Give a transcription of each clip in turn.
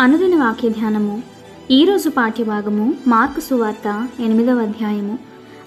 అనుదిన వాక్య ధ్యానము. ఈరోజు పాఠ్యభాగము మార్కు సువార్త ఎనిమిదవ అధ్యాయము.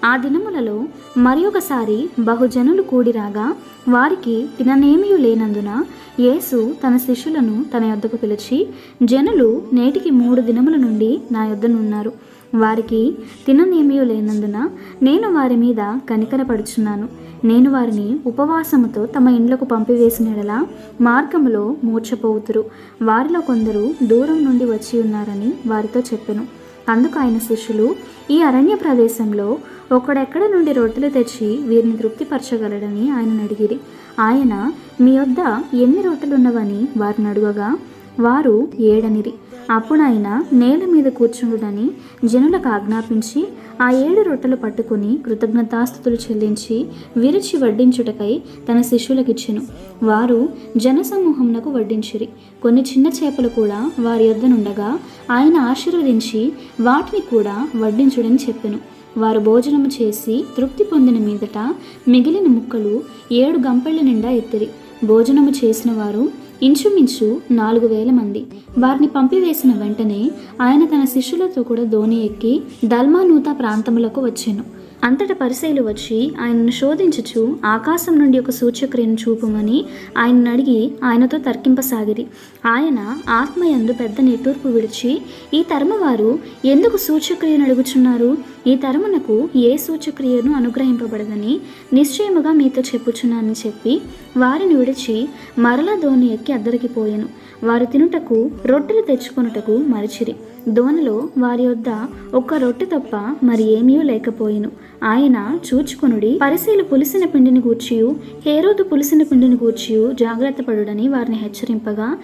ఆ దినములలో మరి ఒకసారి బహుజనులు కూడిరాగా వారికి తిననేమియు లేనందున యేసు తన శిష్యులను తన యొద్దకు పిలిచి జనులు నేటికి మూడు దినముల నుండి నా యొద్దనున్నారు. వారికి తిననేమియు లేనందున నేను వారి మీద కనికరపడుచున్నాను. నేను వారిని ఉపవాసముతో తమ ఇండ్లకు పంపివేసినడలా మార్గములో మూర్ఛపోవుతురు. వారిలో కొందరు దూరం నుండి వచ్చి ఉన్నారని వారితో చెప్పెను. అందుకు ఆయన శిష్యులు ఈ అరణ్య ప్రదేశంలో ఒకడెక్కడ నుండి రొట్టెలు తెచ్చి వీరిని తృప్తిపరచగలడని ఆయన అడిగిరి. ఆయన మీ వద్ద ఎన్ని రొట్టెలున్నవని వారిని అడుగగా వారు ఏడనిరి. అప్పుడు ఆయన నేల మీద కూర్చుండుడని జనులకు ఆజ్ఞాపించి ఆ ఏడు రొట్టెలు పట్టుకుని కృతజ్ఞతాస్థుతులు చెల్లించి విరిచి వడ్డించుటకై తన శిష్యులకిచ్చెను. వారు జనసమూహమునకు వడ్డించిరి. కొన్ని చిన్న చేపలు కూడా వారి వద్దనుండగా ఆయన ఆశీర్వదించి వాటిని కూడా వడ్డించుడని చెప్పెను. వారు భోజనము చేసి తృప్తి పొందిన మీదట మిగిలిన ముక్కలు ఏడు గంపళ్ళ నిండా ఎత్తిరి. భోజనము చేసిన వారు ఇంచుమించు నాలుగు వేల మంది. వారిని పంపివేసిన వెంటనే ఆయన తన శిష్యులతో కూడా ధోని ఎక్కి దల్మానూత ప్రాంతములకు వచ్చాను. అంతట పరిశైలు వచ్చి ఆయనను శోధించుచు ఆకాశం నుండి ఒక సూచక్రియను చూపుమని ఆయనను అడిగి ఆయనతో తర్కింపసాగిరి. ఆయన ఆత్మయందు పెద్ద నిట్టూర్పు విడిచి ఈ తరమవారు ఎందుకు సూచక్రియను అడుగుచున్నారు? ఈ తరమునకు ఏ సూచక్రియను అనుగ్రహింపబడదని నిశ్చయముగా మీతో చెప్పుచున్నానని చెప్పి వారిని విడిచి మరల ధోని ఎక్కి అద్దరికి పోయాను. వారు తినుటకు రొట్టెలు తెచ్చుకొనుటకు మరిచిరి. దోనలో వారి వద్ద ఒక్క రొట్టె తప్ప మరి ఏమీ లేకపోయెను. ఆయన చూచుకొనుడి పరిశీలు పులిసిన పిండిని గూర్చియు హేరోదు పులిసిన పిండిని గూర్చియు జాగ్రత్త పడుడని వారిని హెచ్చరింపగా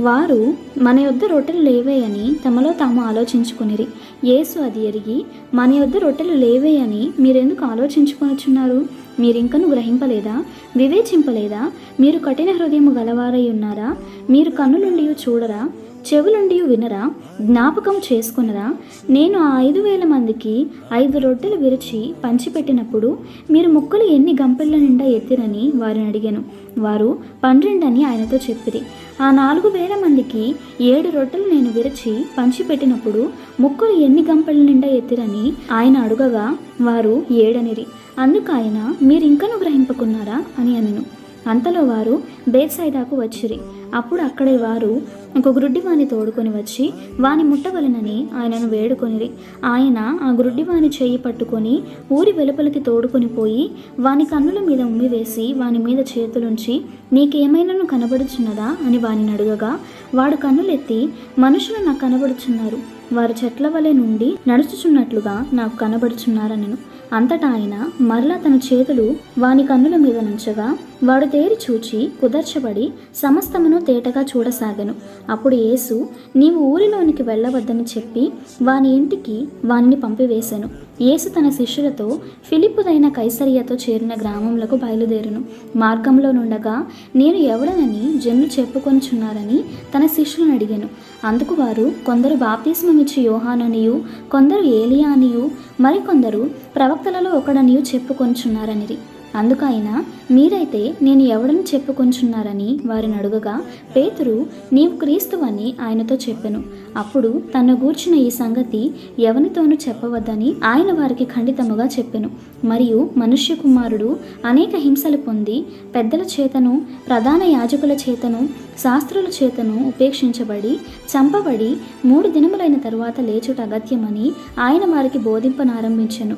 వారు మన యొద్ద రొట్టెలు లేవే అని తమలో తాము ఆలోచించుకునిరి. యేసు అది ఎరిగి మన యొద్ద రొట్టెలు లేవే అని మీరెందుకు ఆలోచించుకొనిచున్నారు మీరింకను గ్రహింపలేదా? వివేచింపలేదా? మీరు కఠిన హృదయము గలవారై ఉన్నారా? మీరు కన్నులుండి చూడరా? చెవులుండి వినరా? జ్ఞాపకం చేసుకునరా? నేను ఆ ఐదు వేల మందికి ఐదు రొట్టెలు విరిచి పంచిపెట్టినప్పుడు మీరు ముక్కలు ఎన్ని గంపెళ్ళ నిండా ఎత్తిరని వారిని అడిగాను. వారు పన్నెండని ఆయనతో చెప్పిరి. ఆ నాలుగు వేల మందికి ఏడు రొట్టెలు నేను విరిచి పంచిపెట్టినప్పుడు ముక్కలు ఎన్ని గంపెళ్ళ నిండా ఎత్తిరని ఆయన అడుగగా వారు ఏడనిరి. అందుకు ఆయన మీరింకను గ్రహింపకున్నారా? అని అనెను. అంతలో వారు బేత్సైదాకు వచ్చిరి. అప్పుడు అక్కడే వారు ఒక గ్రుడ్డివాణి తోడుకొని వచ్చి వాని ముట్టవలనని ఆయనను వేడుకొనిరి. ఆయన ఆ గ్రుడ్డివాణి చేయి పట్టుకొని ఊరి వెలుపలికి తోడుకొని పోయి వాని కన్నుల మీద ఉమ్మివేసి వాని మీద చేతులుంచి నీకేమైనాను కనబడుచున్నదా? అని వానిని అడుగగా వాడు కన్నులెత్తి మనుషులు నాకు కనబడుచున్నారు. వారు చెట్ల వలె నుండి నడుచుచున్నట్లుగా నాకు కనబడుచున్నారనెను అంతటా ఆయన మరలా తన చేతులు వాని కన్నుల మీద నుంచగా వాడు తేరి చూచి కుదర్చబడి సమస్తమును తేటగా చూడసాగను. అప్పుడు యేసు నీవు ఊరిలోనికి వెళ్ళవద్దని చెప్పి వాని ఇంటికి వానిని పంపివేశాను. యేసు తన శిష్యులతో ఫిలిప్పుదైన కైసరియతో చేరిన గ్రామంలకు బయలుదేరును. మార్గంలో నుండగా నేను ఎవడనని జనులు చెప్పుకొనుచున్నారని తన శిష్యులను అడిగాను. అందుకు వారు కొందరు బాప్తిస్మమిచ్చి యోహాననియు కొందరు ఏలియా అనియు మరికొందరు ప్రవక్తలలో ఒకడనియు చెప్పుకొంచున్నారనిరి అందుకైనా మీరైతే నేను ఎవడని చెప్పుకొంచున్నారని వారిని అడుగగా పేతురు నీవు క్రీస్తువని ఆయనతో చెప్పెను. అప్పుడు తను గూర్చిన ఈ సంగతి ఎవనితోనూ చెప్పవద్దని ఆయన వారికి ఖండితముగా చెప్పెను. మరియు మనుష్య కుమారుడు అనేక హింసలు పొంది పెద్దల చేతను ప్రధాన యాజకుల చేతను శాస్త్రుల చేతను ఉపేక్షించబడి చంపబడి మూడు దినములైన తరువాత లేచుట అగత్యమని ఆయన వారికి బోధింపనారంభించెను.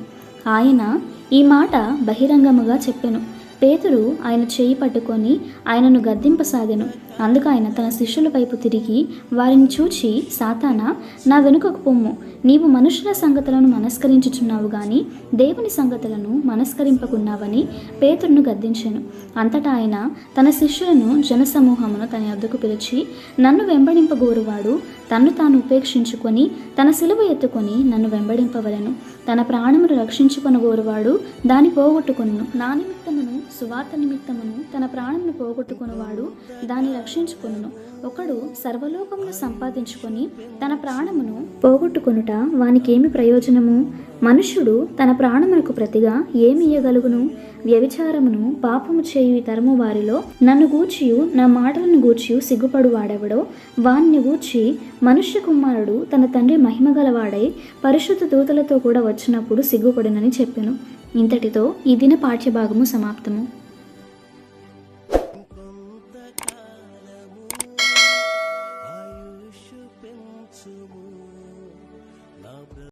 ఆయన ఈ మాట బహిరంగముగా చెప్పెను. పేతురు ఆయన చేయి పట్టుకొని ఆయనను గద్దింపసాగెను. అందుకు ఆయన తన శిష్యుల వైపు తిరిగి వారిని చూచి సాతానా నా వెనుకకు పొమ్ము. నీవు మనుషుల సంగతులను మనస్కరించుచున్నావు గాని దేవుని సంగతులను మనస్కరింపకున్నావని పేతురును గద్దించాను. అంతటా ఆయన తన శిష్యులను జనసమూహమును తన యొద్దకు పిలిచి నన్ను వెంబడింపగోరువాడు తన్ను తాను ఉపేక్షించుకొని తన సిలువ ఎత్తుకొని నన్ను వెంబడింపవలను. తన ప్రాణమును రక్షించుకొని గోరువాడు దాని పోగొట్టుకొను నా నిమిత్తమును సువార్త నిమిత్తమును తన ప్రాణమును పోగొట్టుకునివాడు దాన్ని రక్షించుకొనును. ఒకడు సర్వలోకమును సంపాదించుకొని తన ప్రాణమును పోగొట్టుకొనుట వానికేమి ప్రయోజనము? మనుష్యుడు తన ప్రాణమునకు ప్రతిగా ఏమియ్యగలుగును వ్యభిచారమును పాపము చేయు ఈ తరము వారిలో నన్ను గూర్చియు నా మాటలను గూర్చియు సిగ్గుపడు వాడెవడో వాణ్ణి గూర్చి మనుష్య కుమారుడు తన తండ్రి మహిమగలవాడై పరిశుద్ధ దూతలతో కూడా వచ్చినప్పుడు సిగ్గుపడునని చెప్పెను. ఇంతటితో ఈ దిన పాఠ్యభాగము సమాప్తము.